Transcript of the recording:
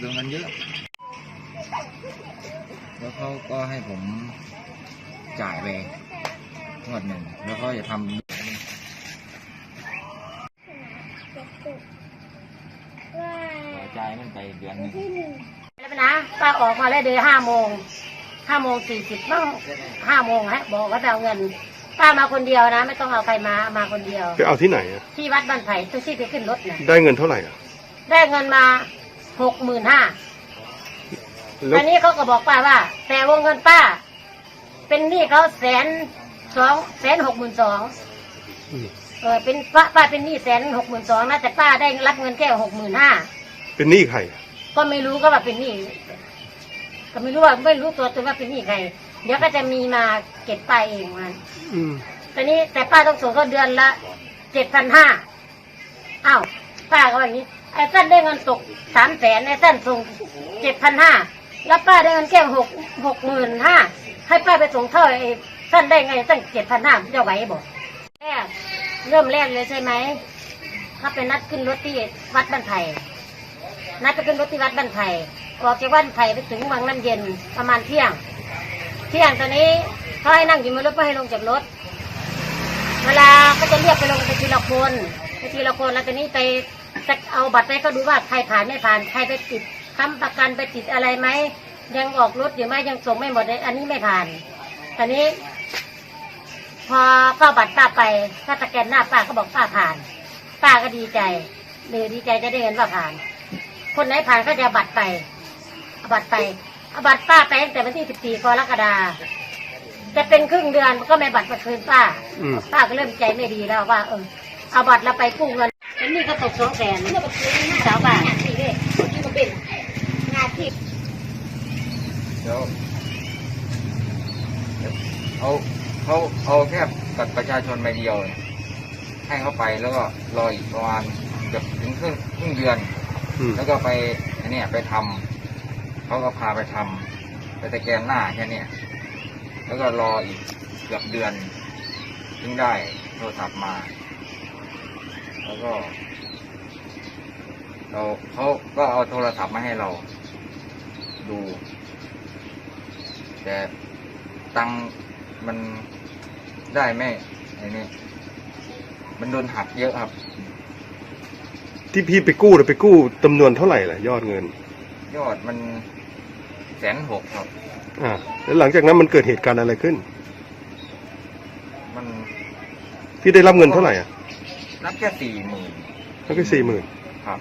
โดนเงินเยอะ แล้วเขาก็ให้ผมจ่ายไปงวดหนึ่ง แล้วเขาจะทำจ่ายมันไปเดือนหนึงแล้วนะป้าออกมาแล้วเดือนห้าโมงห้าโมงสี่สิบบ้างห้าโมงฮะบอกว่าจะเอาเงินป้ามาคนเดียวนะ ไม่ต้องเอาใครมามาคนเดียว ไปเอาที่ไหนอะที่วัดบ้านไผ่ตู้ซี่ไปขึ้นรถนะได้เงินเท่าไหร่อะได้เงินมา หกหมื่นห้าแล้วอันนี้เขาก็บอกป้าว่า แต่วงเงินป้า เป็นหนี้เขาแสนสองแสนหกหมื่นสองอืมเออเป็นป้าป้าเป็นหนี้แสนหกหมื่นสองนะแต่ป้าได้รับเงินแค่หกหมื่นห้าเป็นหนี้ใครอะก็ไม่รู้ก็ว่าเป็นหนี้ก็ไม่รู้ว่าไม่รู้ตัวตนว่าเป็นหนี้ใครเดี๋ยวก็จะมีมาเก็บไปเองมันอืมตอนนี้แต่ป้าต้องส่งเขาเดือนละเจ็ดพันห้าอ้าวป้าก็ว่าอย่างนี้ ไอ้ท่านได้เงินตกสามแสนไอ้ท่านส่งเจ็ดพันห้าแล้วป้าได้เงินแค่หกหกหมื่นห้าให้ป้าไปส่งเท่าไอ้ท่านได้ไงตั้งเจ็ดพันห้าจะไหวบอกแรกเริ่มแรกเลยใช่ไหมเขาไปนัดขึ้นรถที่วัดบ้านไผ่นัดไปขึ้นรถที่วัดบ้านไผ่ออกจากวัดบ้านไผ่ไปถึงวังน้ำเย็นประมาณเที่ยง เที่ยงตอนนี้เขาให้นั่งอยู่บนรถเพื่อให้ลงจากรถ เวลาก็จะเรียกไปลงไปทีละคนไปทีละคนแล้วตอนนี้ไป จะเอาบัตรไปก็ดูว่าใครผ่านไม่ผ่านใครไปติดค้ำประกันไปติดอะไรไหมยังออกรถอยู่ไหมยังส่งไม่หมดเลยอันนี้ไม่ผ่านตอนนี้ พอเข้าบัตรป้าไปถ้าสแกนหน้าป้าก็บอกป้าผ่าน ป้าก็ดีใจเลยดีใจจะได้เงินว่าผ่าน คนไหนผ่านก็จะเอาบัตรไปเอาบัตรไปเอาบัตรป้าไปตั้งแต่วันที่สิบสี่กรกฎาจะเป็นครึ่งเดือนก็ไม่บัตรมาคืนป้าอืมป้าก็เริ่มใจไม่ดีแล้วว่าเออเอาบัตรเราไปกู้เงินอั นนี้ก็ตกสองแสนสาวบ้านที่เด็กที่ก็เป็นงานที่เดี๋ยวเขาเขาเอาแค่บัตรประชาชนใบเดียวให้เขาไปแล้วก็รออีกประมาณเกือบถึงครึ่งครึ่งเดือน อืม แล้วก็ไปอันเนี้ยไปทำเขาก็พาไปทำไปสแกนหน้าแค่เนี้ยแล้วก็รออีกเกือบเดือนถึงได้โทรศัพท์มา แล้วก็ เราเขาก็เอาโทรศัพท์มาให้เรา ดู แต่ตังค์มันได้ไม่ไอ้นี่มันโดนหักเยอะครับ ที่พี่ไปกู้น่ะไปกู้จำนวนเท่าไหร่ล่ะยอดเงิน ยอดมันแสนหกครับ อ่า แล้วหลังจากนั้นมันเกิดเหตุการณ์อะไรขึ้น มัน พี่ได้รับเงินเท่าไหร่อะ รับแค่สี่หมื่นแล้วก็สี่หมื่นครับ